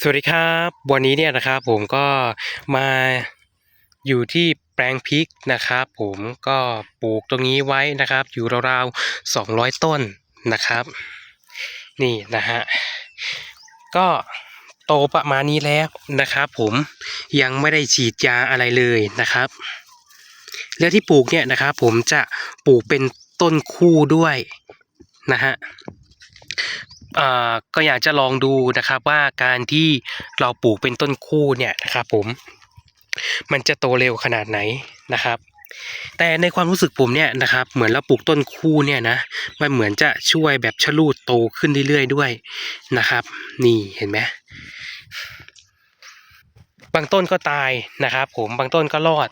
สวัสดีครับ วันนี้เนี่ยนะครับผมก็มาอยู่ที่แปลงพริกนะครับผมก็ปลูกตรงนี้ไว้นะครับ อยู่ราวๆ200 ต้นนะครับ นี่นะฮะก็โตประมาณนี้แล้วนะครับ ผมยังไม่ได้ฉีดยาอะไรเลยนะครับ แล้วที่ปลูกเนี่ยนะครับผมจะปลูกเป็นต้นคู่ด้วยนะฮะ ก็อยากจะลองดูนะครับว่าการที่เราปลูกเป็นต้นคู่เนี่ยนะครับผมมันจะโตเร็วขนาดไหนนะครับ แต่ในความรู้สึกผมเนี่ยนะครับ เหมือนเราปลูกต้นคู่เนี่ยนะมันเหมือนจะช่วยแบบชะลูดโตขึ้นเรื่อยๆด้วยนะครับ นี่เห็นไหมบางต้นก็ตายนะครับ ผมบางต้นก็รอด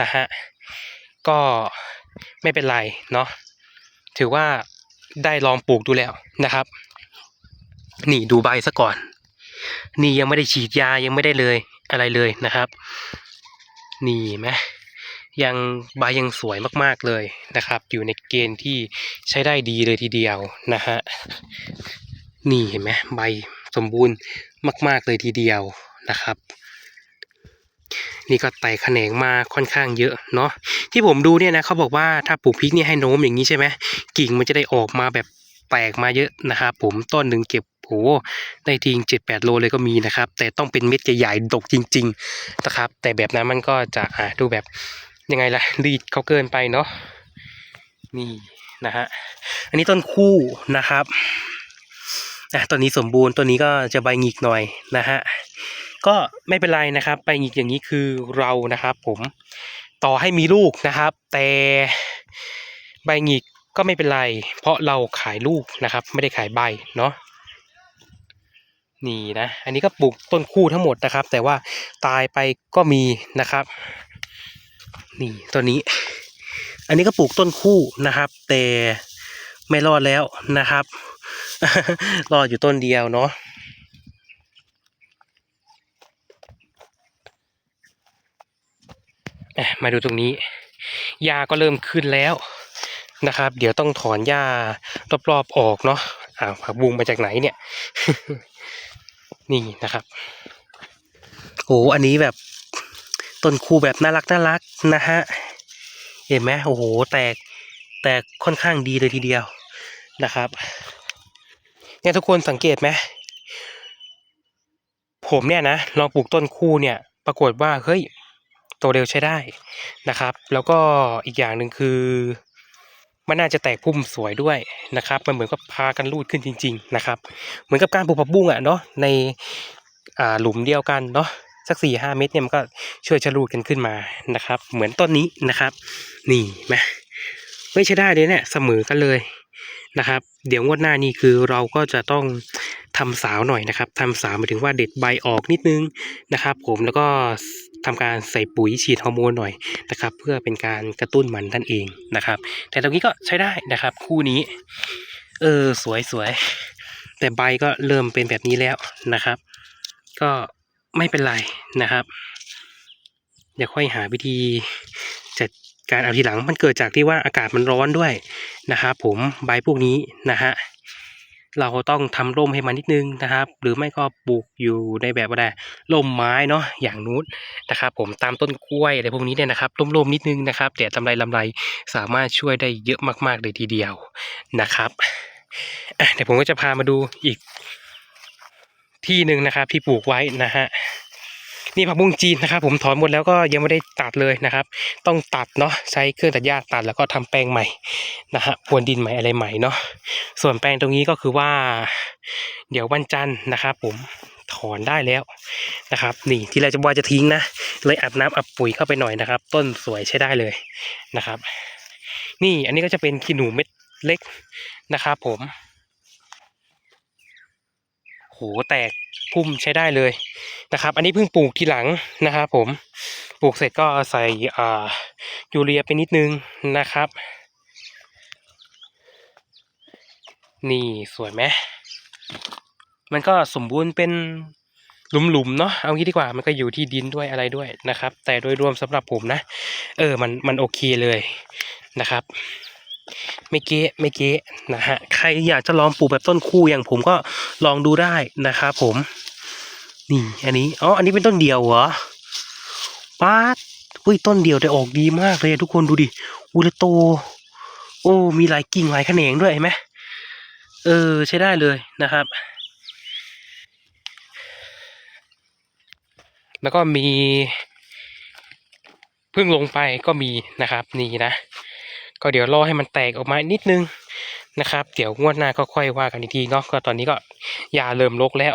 นะฮะก็ไม่เป็นไรเนาะถือว่าได้ลองปลูกดูแล้วนะครับ นี่ดูใบซะก่อน นี่ยังไม่ได้ฉีดยายังไม่ได้เลยอะไรเลยนะครับ นี่ไหมยังใบยังสวยมากๆเลยนะครับ อยู่ในเกณฑ์ที่ใช้ได้ดีเลยทีเดียวนะฮะนี่เห็นไหมใบสมบูรณ์มาก ๆเลยทีเดียวนะครับ นี่ก็ไต่แขนงมาค่อนข้างเยอะเนาะที่ผมดูเนี่ยนะเขาบอกว่าถ้าปลูกพริกเนี่ยให้โน้มอย่างนี้ใช่ไหมกิ่งมันจะได้ออกมาแบบแตกมาเยอะนะครับผมต้นหนึ่งเก็บ โหได้ทิ้งเจ็ดแปดโลเลยก็มีนะครับ แต่ต้องเป็นเม็ดใหญ่ๆดกจริง ๆนะครับ แต่แบบนั้นมันก็จะอ่าดูแบบยังไงล่ะรีดเขาเกินไปเนาะนี่นะฮะอันนี้ต้นคู่นะครับอะต้นนี้สมบูรณ์ต้นนี้ก็จะใบหงิกหน่อยนะฮะก็ไม่เป็นไรนะครับไปอีกอย่างนี้คือเรานะครับ ผมต่อให้มีลูกนะครับ แต่ใบหงิกก็ไม่เป็นไร เพราะเราขายลูกนะครับ ไม่ได้ขายใบเนาะ นี่นะ อันนี้ก็ปลูกต้นคู่ทั้งหมดนะครับ แต่ว่าตายไปก็มีนะครับ นี่ตัวนี้ อันนี้ก็ปลูกต้นคู่นะครับ แต่ไม่รอดแล้วนะครับ รอดอยู่ต้นเดียวเนาะมาดูตรงนี้หญ้าก็เริ่มขึ้นแล้วนะครับ เดี๋ยวต้องถอนหญ้ารอบๆออกเนาะอ่าผักบุ้งมาจากไหนเนี่ย นี่นะครับโอ้อันนี้แบบต้นคูแบบน่ารักน่ารักนะฮะเห็นไหมโอ้โหแตกแตกค่อนข้างดีเลยทีเดียวนะครับเนี่ยทุกคนสังเกตไหมผมเนี่ยนะลองปลูกต้นคู่เนี่ย ปรากฏว่าเฮ้ยโตเร็วใช้ได้นะครับ แล้วก็อีกอย่างหนึ่งคือ มันน่าจะแตกพุ่มสวยด้วยนะครับ มันเหมือนกับพากันรูดขึ้นจริง ๆ นะครับ เหมือนกับการปลูกผักบุ้งอะเนาะในอ่าหลุมเดียวกันเนาะสักสี่ห้าเมตรเนี่ยมันก็ช่วยชะลูดกันขึ้นมานะครับ เหมือนต้นนี้นะครับ นี่ไหมไม่ใช่ได้เลยเนี่ยเสมอกันเลยนะครับ เดี๋ยวงวดหน้านี่คือเราก็จะต้องทำสาวหน่อยนะครับทำสาวหมายถึงว่าเด็ดใบออกนิดนึงนะครับ ผมแล้วก็ ทำการใส่ปุ๋ยฉีดฮอร์โมนหน่อยนะครับ เพื่อเป็นการกระตุ้นมันนั่นเองนะครับ แต่ตรงนี้ก็ใช้ได้นะครับ คู่นี้ เออสวยสวยแต่ใบก็เริ่มเป็นแบบนี้แล้วนะครับ ก็ไม่เป็นไรนะครับเดี๋ยวค่อยหาวิธีจัดการเอาทีหลังมันเกิดจากที่ว่าอากาศมันร้อนด้วยนะครับผมใบพวกนี้นะฮะ เราต้องทำร่มให้มันนิดนึงนะครับ หรือไม่ก็ปลูกอยู่ในแบบว่าร่มไม้เนาะอย่างนู้นนะครับ ผมตามต้นกล้วยอะไรพวกนี้เนี่ยนะครับร่มๆนิดนึงนะครับแต่ลำไรลำไรสามารถช่วยได้เยอะมากๆเลยทีเดียวนะครับอะเดี๋ยวผมก็จะพามาดูอีกที่หนึ่งนะครับที่ปลูกไว้นะฮะ นี่ผักบุ้งจีนนะครับ ผมถอนหมดแล้วก็ยังไม่ได้ตัดเลยนะครับ ต้องตัดเนาะใช้เครื่องตัดหญ้าตัดแล้วก็ทำแปลงใหม่นะฮะพรวนดินใหม่อะไรใหม่เนาะส่วนแปลงตรงนี้ก็คือว่า เดี๋ยววันจันทร์นะครับผมถอนได้แล้วนะครับ นี่ที่เราจะว่าจะทิ้งนะ เลยอัดน้ำอัดปุ๋ยเข้าไปหน่อยนะครับ ต้นสวยใช้ได้เลยนะครับ นี่อันนี้ก็จะเป็นขี้หนูเม็ดเล็กนะครับ ผม โหแตกพุ่มใช้ได้เลยนะครับ อันนี้เพิ่งปลูกทีหลังนะครับผมปลูกเสร็จก็ใส่อ่ายูเรียไปนิดนึงนะครับ นี่สวยไหมมันก็สมบูรณ์เป็นหลุมๆเนาะเอางี้ดีกว่ามันก็อยู่ที่ดินด้วยอะไรด้วยนะครับ แต่โดยรวมสำหรับผมนะ เออมันมันโอเคเลยนะครับ ไม่เก๊ะไม่เก๊ะนะฮะใครอยากจะลองปลูกแบบต้นคู่อย่างผมก็ลองดูได้นะครับผมนี่อันนี้อ๋ออันนี้เป็นต้นเดียวเหรอป้าดอุ้ยต้นเดียวแต่ออกดีมากเลยทุกคนดูดิอุลโต โอ้มีหลายกิ่งหลายแขนงด้วยเห็นไหมเออใช้ได้เลยนะครับ แล้วก็มีเพิ่งลงไปก็มีนะครับนี่นะ ก็เดี๋ยวรอให้มันแตกออกมานิดนึงนะครับ เดี๋ยวงวดหน้าก็ค่อยว่ากันอีกทีเนาะก็ตอนนี้ก็ยาเริ่มลกแล้ว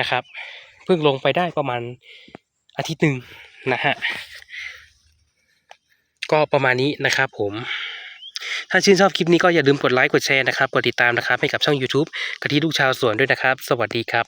นะครับเพิ่งลงไปได้ประมาณอาทิตย์หนึ่งนะฮะก็ประมาณนี้นะครับผมถ้าชื่นชอบคลิปนี้ก็อย่าลืมกดไลค์กดแชร์นะครับ กดติดตามนะครับ ให้กับช่อง YouTube กะทิลูกชาวสวนด้วยนะครับ สวัสดีครับ